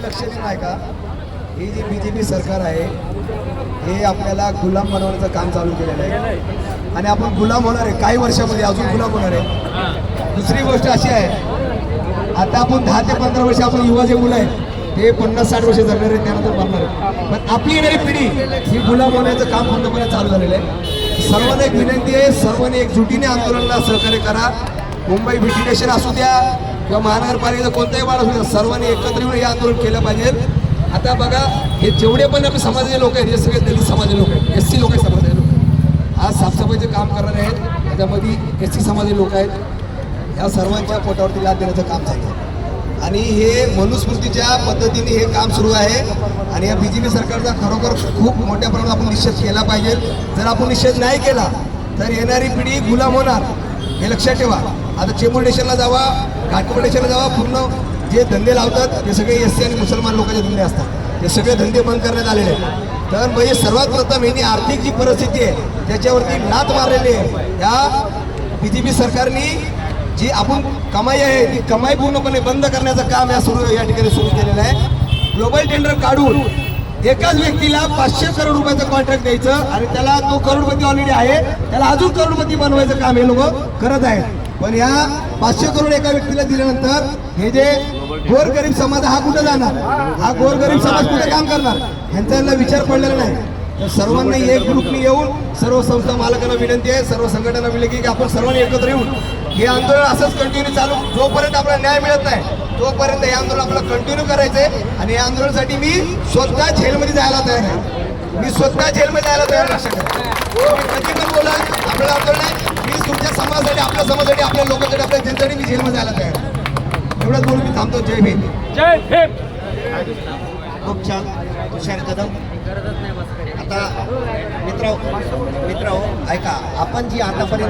लक्ष देऊन आहे का? ही जी बी जे पी सरकार आहे हे आपल्याला गुलाम बनवण्याचं काम चालू केलेलं आहे. आणि आपण गुलाम होणार आहे काही वर्षामध्ये अजून गुलाम होणार आहे. दुसरी गोष्ट अशी आहे आता आपण दहा ते पंधरा वर्ष आपण युवा जे मुलं आहेत ते पन्नास साठ वर्ष जगणार आहेत त्यानंतर बनणार आहेत. पण आपली येणारी पिढी ही गुलाम होण्याचं काम पूर्णपणे चालू झालेलं आहे. सर्वांना एक विनंती आहे सर्वांनी एकजुटीने आंदोलनाला सहकार्य करा. मुंबई व्हिटिलेशन असू द्या किंवा महानगरपालिकेचा कोणताही वाढ असू सर्वांनी एकत्र येऊन हे आंदोलन केलं पाहिजे. आता बघा हे जेवढे पण आपले समाजाचे लोक आहेत हे सगळे दलित समाजाचे लोक आहेत एस सी लोक आहेत समाजाचे लोक आज साफसफाईचे काम करणारे आहेत त्याच्यामध्ये एस सी समाजाचे लोक आहेत. या सर्वांच्या पोटावरती लाभ देण्याचं काम चालू आहे. आणि हे मनुस्मृतीच्या पद्धतीने हे काम सुरू आहे. आणि या बी जे पी सरकारचा खरोखर खूप मोठ्या प्रमाणात आपण निषेध केला पाहिजे. जर आपण निषेध नाही केला तर येणारी पिढी गुलाम होणार हे लक्षात ठेवा. आता चेंबूर स्टेशनला जावा घाटकोपर स्टेशनला जावा पूर्ण जे धंदे लावतात ते सगळे एस सी आणि मुसलमान लोकांचे धंदे असतात. हे सगळे धंदे बंद करण्यात आलेले आहेत. तर म्हणजे सर्वात प्रथम यांनी आर्थिक जी परिस्थिती आहे त्याच्यावरती लात मारलेली आहे. या बी जे पी सरकारने जी आपण कमाई आहे ती कमाई पूर्णपणे बंद करण्याचं काम या सुरू या ठिकाणी सुरू केलेलं आहे. ग्लोबल टेंडर काढून एकाच व्यक्तीला पाचशे करोड रुपयाचं कॉन्ट्रॅक्ट द्यायचं आणि त्याला तो करोडपती ऑलरेडी आहे त्याला अजून करोडपती बनवायचं काम हे लोक करत आहेत. पण या पाचशे करोड एका व्यक्तीला दिल्यानंतर हे जे गोरगरीब समाज हा कुठे जाणार? हा गोरगरीब समाज कुठे काम करणार? यांचा विचार पडलेला नाही. तर सर्वांनी एक ग्रुपने येऊन सर्व संस्था मालकांना विनंती आहे सर्व संघटना विनंती की आपण सर्वांनी एकत्र येऊन हे आंदोलन असंच कंटिन्यू चालू. जोपर्यंत आपला न्याय मिळत नाही तोपर्यंत हे आंदोलन आपल्याला कंटिन्यू करायचंय आणि या आंदोलनासाठी मी स्वतः झेलमध्ये जायला तयार आहे. मी स्वतः झेलमध्ये जायला तयार लक्षात कधी पण बोला आपल्याला आंदोलन आहे. मी तुमच्या समाजासाठी आपल्या समाजासाठी आपल्या लोकांसाठी आपल्या जनतेसाठी मी जेलमध्ये जायला तयार. एवढंच बोलून मी थांबतो. जय भीम. जय भीम. खूप छान तुषार कदम. आता मित्र मित्र ऐका आपण जी आतापर्यंत